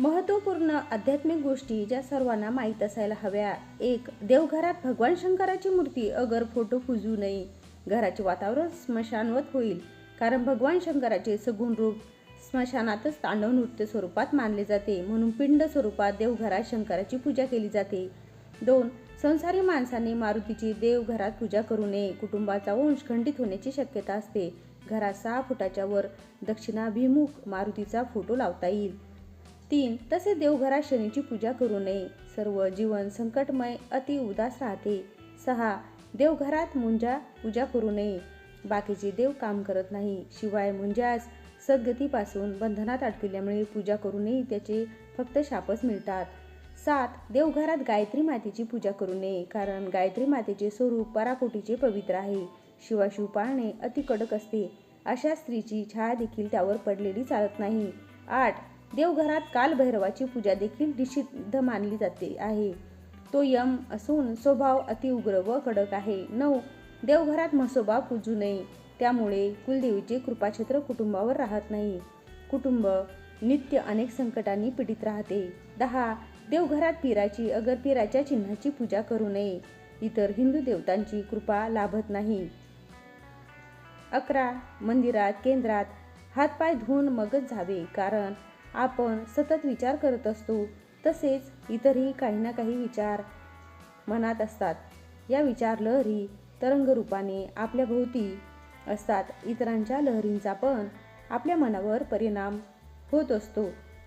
महत्त्वपूर्ण आध्यात्मिक गोष्टी ज्या सर्वांना माहीत असायला हव्या. एक देवघरात भगवान शंकराची मूर्ती अगर फोटो पुजू नये. घराचे वातावरण स्मशानवत होईल. कारण भगवान शंकराचे सगुण रूप स्मशानातच तांडव नृत्य स्वरूपात मानले जाते. म्हणून पिंड स्वरूपात देवघरात शंकराची पूजा केली जाते. दोन संसारी माणसाने मारुतीची देवघरात पूजा करू नये. कुटुंबाचा वंश खंडित होण्याची शक्यता असते. घरात सहा फुटाच्या वर दक्षिणाभिमुख मारुतीचा फोटो लावता येईल. तीन तसे देवघरात शनीची पूजा करू नये. सर्व जीवन संकटमय अति उदास राहते. सहा देवघरात मुंजा पूजा करू नये. बाकीचे देव काम करत नाही. शिवाय मुंजास सद्गतीपासून बंधनात अडकल्यामुळे पूजा करू नये त्याचे फक्त शापच मिळतात. सात देवघरात गायत्री मातेची पूजा करू नये कारण गायत्री मातेचे स्वरूप पराकोटीचे पवित्र आहे. शिवाशिव पाळणे अति कडक असते. अशा स्त्रीची छाया देखील त्यावर पडलेली चालत नाही. आठ देवघरात कालभैरवाची पूजा देखील निषिद्ध मानली जाते आहे. तो यम असून स्वभाव अतिउग्र व कडक आहे. नऊ देवघरात म्हसोबा पूजू नये. त्यामुळे कुलदेवीचे कृपाक्षेत्र कुटुंबावर राहत नाही. कुटुंब नित्य अनेक संकटांनी पीडित राहते. दहा देवघरात पिराची अगर पिराच्या चिन्हाची पूजा करू नये. इतर हिंदू देवतांची कृपा लाभत नाही. अकरा मंदिरात केंद्रात हातपाय धुवून मगच जावे कारण आपण सतत विचार करत असतो तसेच इतरही काही ना काही विचार मनात असतात. या विचार लहरी तरंगरूपाने आपल्या भोवती असतात. इतरांच्या लहरींचा पण आपल्या मनावर परिणाम होत असतो.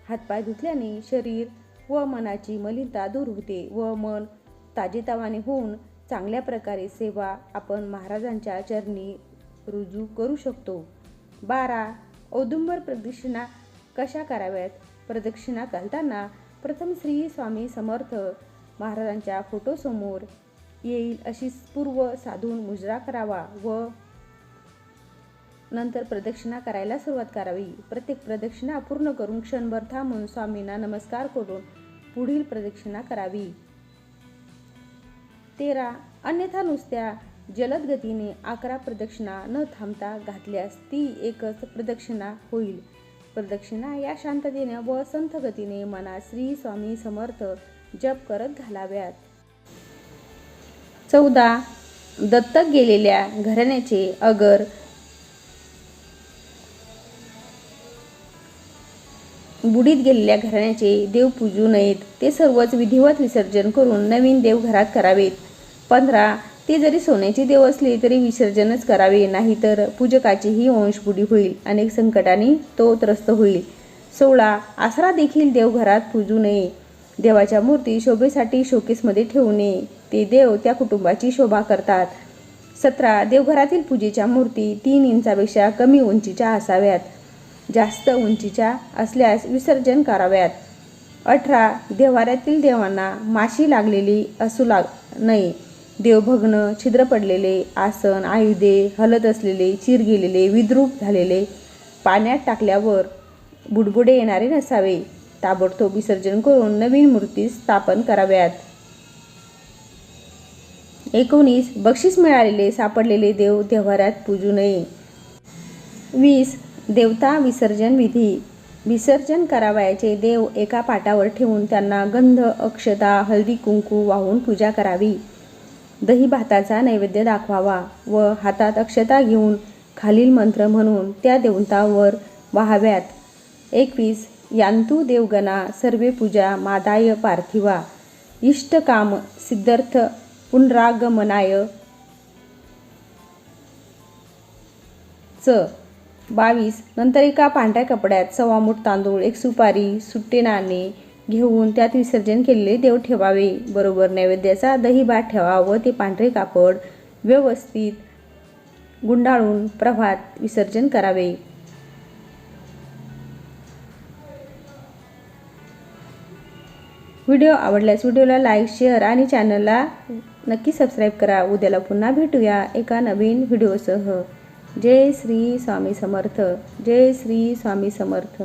हातपाय धुतल्याने शरीर व मनाची मलिनता दूर होते व मन ताजेतवाने होऊन चांगल्या प्रकारे सेवा आपण महाराजांच्या चरणी रुजू करू शकतो. बारा. औदुंबर प्रदक्षिणा कशा कराव्यात? प्रदक्षिणा घालताना प्रथम श्री स्वामी समर्थ महाराजांच्या फोटोसमोर येईल अशी पूर्व साधून मुजरा करावा व नंतर प्रदक्षिणा करायला सुरुवात करावी. प्रत्येक प्रदक्षिणा पूर्ण करून क्षणभर थांबून स्वामींना नमस्कार करून पुढील प्रदक्षिणा करावी. तेरा अन्यथा नुसत्या जलद गतीने अकरा प्रदक्षिणा न थांबता घातल्यास ती एकच प्रदक्षिणा होईल. प्रदक्षिणा या शांततेने व संथ गतीने मनात श्री स्वामी समर्थ जप करत घालाव्यात. चौदा. दत्तक गेलेल्या घराण्याचे अगर. बुडीत गेलेल्या घराण्याचे देव पूजू नयेत. ते सर्वच विधिवत विसर्जन करून नवीन देव घरात करावेत. पंधरा. ते जरी सोन्याची देव असली तरी विसर्जनच करावे नाहीतर पूजकाचीही वंशपुडी होईल अनेक संकटांनी तो त्रस्त होईल. सोळा आसरा देखील देवघरात पूजू नये. देवाच्या मूर्ती शोभेसाठी शोकेसमध्ये ठेवू नये. ते देव त्या कुटुंबाची शोभा करतात. सतरा देवघरातील पूजेच्या मूर्ती तीन इंचापेक्षा कमी उंचीच्या असाव्यात. जास्त उंचीच्या असल्यास विसर्जन कराव्यात. अठरा देवाऱ्यातील देवांना माशी लागलेली असू लाग नये. देवभग्न छिद्र पडलेले आसन आयुधे हलत असलेले चिर गेलेले विद्रूप झालेले पाण्यात टाकल्यावर बुडबुडे येणारे नसावे. ताबडतोब विसर्जन करून नवीन मूर्ती स्थापन कराव्यात. एकोणीस बक्षीस मिळालेले सापडलेले देव देव्हाऱ्यात पूजू नये. वीस देवता विसर्जन विधी. विसर्जन करावयाचे देव एका पाटावर ठेवून त्यांना गंध अक्षता हळदी कुंकू वाहून पूजा करावी. दही भाताचा नैवेद्य दाखवावा व हातात अक्षता घेऊन खालील मंत्र म्हणून त्या देवतावर वाहाव्यात. एकवीस यांतू देवगणा सर्वे पूजा मादाय पार्थिवा. इष्टकाम सिद्धार्थ पुनरागमनाय. च बावीस नंतर एका पांढऱ्या कपड्यात सवामूठ तांदूळ एक सुपारी सुट्टे नाणे घेऊन त्यात विसर्जन केलेले देव ठेवावे. बरोबर नैवेद्याचा दही भात ठेवा व ते पांढरे कापड व्यवस्थित गुंडाळून प्रभात विसर्जन करावे. व्हिडिओ आवडल्यास व्हिडिओला लाईक शेअर आणि चॅनलला नक्की सबस्क्राईब करा. उद्याला पुन्हा भेटूया एका नवीन व्हिडिओसह. जय श्री स्वामी समर्थ. जय श्री स्वामी समर्थ.